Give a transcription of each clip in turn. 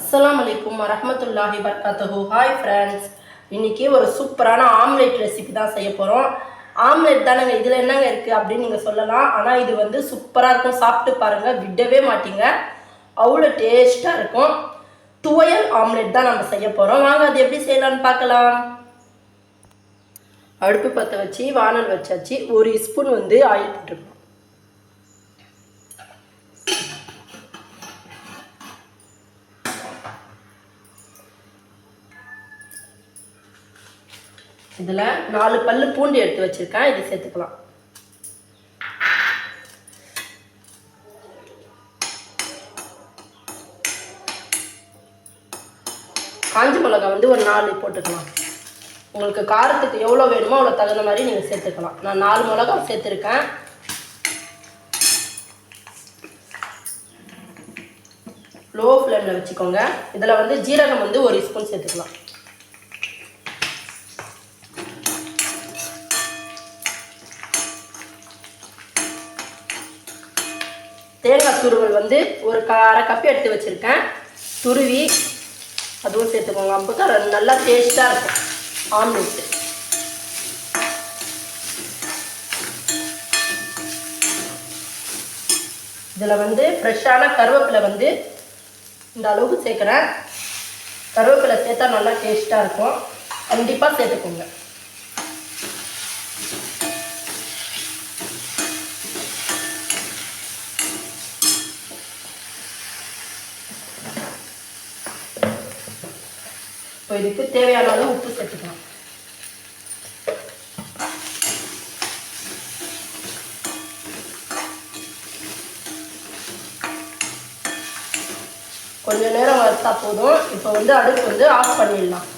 அஸ்லாம் அலைக்கும் வரமத்துல்லாஹி வர்காத்தஹு. ஹாய் ஃப்ரெண்ட்ஸ் இன்னைக்கு ஒரு சூப்பரான ஆம்லெட் ரெசிபி தான் செய்ய போகிறோம் ஆம்லெட் தானேங்க இதில் என்னங்க இருக்குது அப்படின்னு நீங்கள் சொல்லலாம். ஆனால் இது வந்து சூப்பராக இருக்கும். சாப்பிட்டு பாருங்கள் விடவே மாட்டீங்க. அவ்வளோ டேஸ்ட்டாக இருக்கும். துவையல் ஆம்லெட் தான் நம்ம செய்ய போகிறோம் வாங்க அது எப்படி செய்யலாம்னு பார்க்கலாம். அடுப்பு பற்ற வச்சு வானல் வச்சாச்சு. ஒரு ஸ்பூன் வந்து ஆயில் போட்டுருக்கோம் இதில் நாலு பல்லு பூண்டு எடுத்து வச்சுருக்கேன். இது சேர்த்துக்கலாம். காஞ்சி மிளகா வந்து ஒரு நாலு போட்டுக்கலாம். உங்களுக்கு காரத்துக்கு எவ்வளோ வேணுமோ அவ்வளோ தகுந்த மாதிரி நீங்கள் சேர்த்துக்கலாம். நான் நாலு மிளகா சேர்த்துருக்கேன். லோ ஃப்ளேமில் வச்சுக்கோங்க. இதில் வந்து ஜீரகம் வந்து ஒரு ஸ்பூன் சேர்த்துக்கலாம். தேங்காய் துருவல் வந்து ஒரு க அரை கப் எடுத்து வச்சுருக்கேன். துருவி அதுவும் சேர்த்துக்கோங்க. அப்போ தான் நல்லா டேஸ்ட்டாக இருக்கும். ஆம்லெட்டு இதில் வந்து ஃப்ரெஷ்ஷான கருவேப்பிலை வந்து இந்த அளவுக்கு சேர்க்குறேன். கருவேப்பிலை சேர்த்தா நல்லா டேஸ்ட்டாக இருக்கும். கண்டிப்பாக சேர்த்துக்கோங்க. இப்போ இதுக்கு தேவையான அளவு உப்பு சேர்த்துக்கலாம். கொஞ்ச நேரம் வறுத்தா போதும். இப்போ வந்து அடுப்பு வந்து ஆஃப் பண்ணிடலாம்.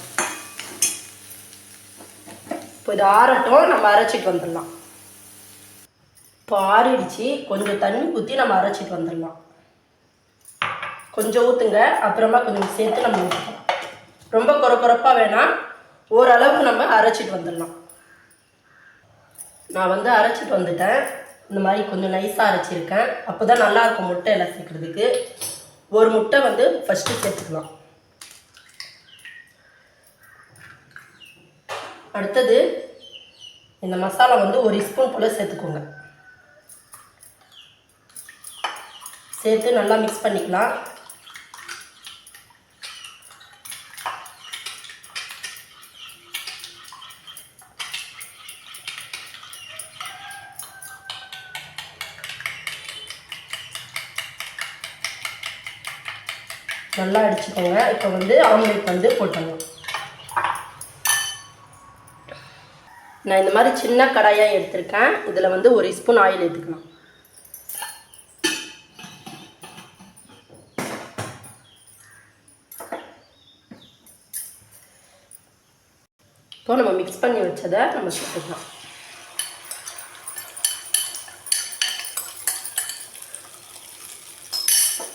இப்போ இது ஆறட்டும் நம்ம அரைச்சிட்டு வந்துடலாம். இப்போ ஆறிடுச்சு. கொஞ்சம் தண்ணி ஊற்றி நம்ம அரைச்சிட்டு வந்துடலாம். கொஞ்சம் ஊற்றுங்க அப்புறமா கொஞ்சம் சேர்த்து நம்ம ஊற்றலாம் ரொம்ப குறை குறைப்பாக வேணாம் ஓரளவுக்கு நம்ம அரைச்சிட்டு வந்துடலாம். நான் வந்து அரைச்சிட்டு வந்துட்டேன். இந்த மாதிரி கொஞ்சம் நைஸாக அரைச்சிருக்கேன். அப்போ தான் நல்லாயிருக்கும் முட்டை எல்லாம் சேர்க்குறதுக்கு. ஒரு முட்டை வந்து ஃபஸ்ட்டு சேர்த்துக்கலாம். அடுத்தது இந்த மசாலா வந்து ஒரு ஸ்பூன் போல் சேர்த்துக்கோங்க. சேர்த்து நல்லா மிக்ஸ் பண்ணிக்கலாம். நல்லா அடிச்சுக்கோங்க. இப்போ வந்து ஆம்லேட் வந்து போட்டுடலாம் நான் இந்த மாதிரி சின்ன கடாயாக எடுத்திருக்கேன். இதில் வந்து ஒரு ஸ்பூன் ஆயில் எடுத்துக்கலாம் இப்போ நம்ம மிக்ஸ் பண்ணி வச்சதை நம்ம சேர்த்துக்கலாம்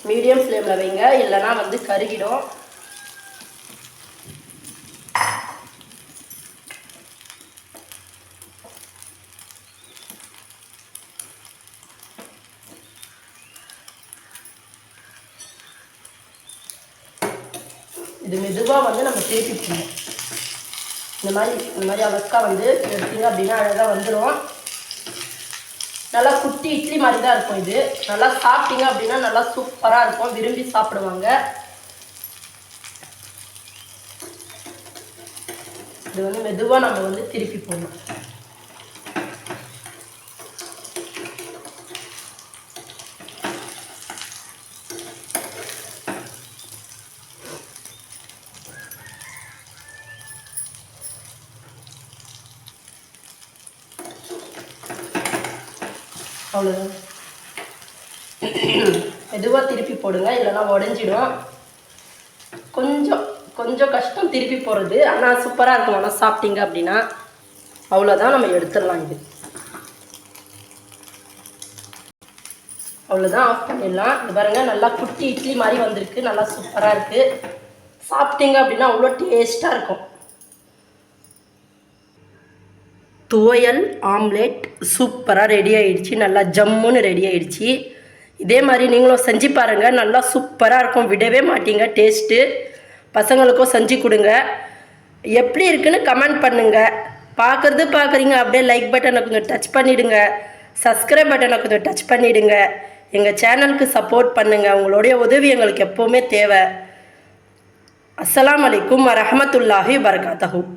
மீடியம் ஃப்ளேமில் வைங்க. இல்லைன்னா வந்து கருகிடும். இது மெதுவாக வந்து நம்ம சேர்த்துக்கணும் இந்த மாதிரி இந்த மாதிரி அலக்கா வந்து எடுத்தீங்க அப்படின்னா அழகாக வந்துடும் நல்லா குட்டி இட்லி மாதிரி தான் இருக்கும் இது. நல்லா சாப்பிட்டீங்க அப்படின்னா நல்லா சூப்பராக இருக்கும். விரும்பி சாப்பிடுவாங்க. இது வந்து மெதுவாக நம்ம வந்து திருப்பி போடணும் அவ்வளோதான் மெதுவாக திருப்பி போடுங்க இல்லைனா உடஞ்சிடும். கொஞ்சம் கொஞ்சம் கஷ்டம் திருப்பி போடுறது. ஆனால் சூப்பராக இருக்கும். ஆனால் சாப்பிட்டீங்க அப்படின்னா அவ்வளோதான் நம்ம எடுத்துடலாம் இது. அவ்வளோதான் ஆஃப் பண்ணிடலாம். இது பாருங்கள் நல்லா குட்டி இட்லி மாதிரி வந்திருக்கு. நல்லா சூப்பராக இருக்குது சாப்பிட்டீங்க அப்படின்னா அவ்வளோ டேஸ்ட்டாக இருக்கும். துவையல் ஆம்லேட் சூப்பராக ரெடி ஆகிடுச்சு நல்லா ஜம்முன்னு ரெடி ஆகிடுச்சு இதே மாதிரி நீங்களும் செஞ்சு பாருங்கள் நல்லா சூப்பராக இருக்கும். விடவே மாட்டீங்க. டேஸ்ட்டு பசங்களுக்கும் செஞ்சு கொடுங்க. எப்படி இருக்குன்னு கமெண்ட் பண்ணுங்கள் பார்க்குறது பார்க்குறீங்க அப்படியே லைக் பட்டனை கொஞ்சம் டச் பண்ணிவிடுங்க சப்ஸ்கிரைப் பட்டனை கொஞ்சம் டச் பண்ணிவிடுங்க எங்கள் சேனலுக்கு சப்போர்ட் பண்ணுங்கள் உங்களுடைய உதவி எங்களுக்கு எப்போவுமே தேவை. அஸ்லாம் அலைக்கும் வரமத்துல்லாஹி வரகாத்தகும்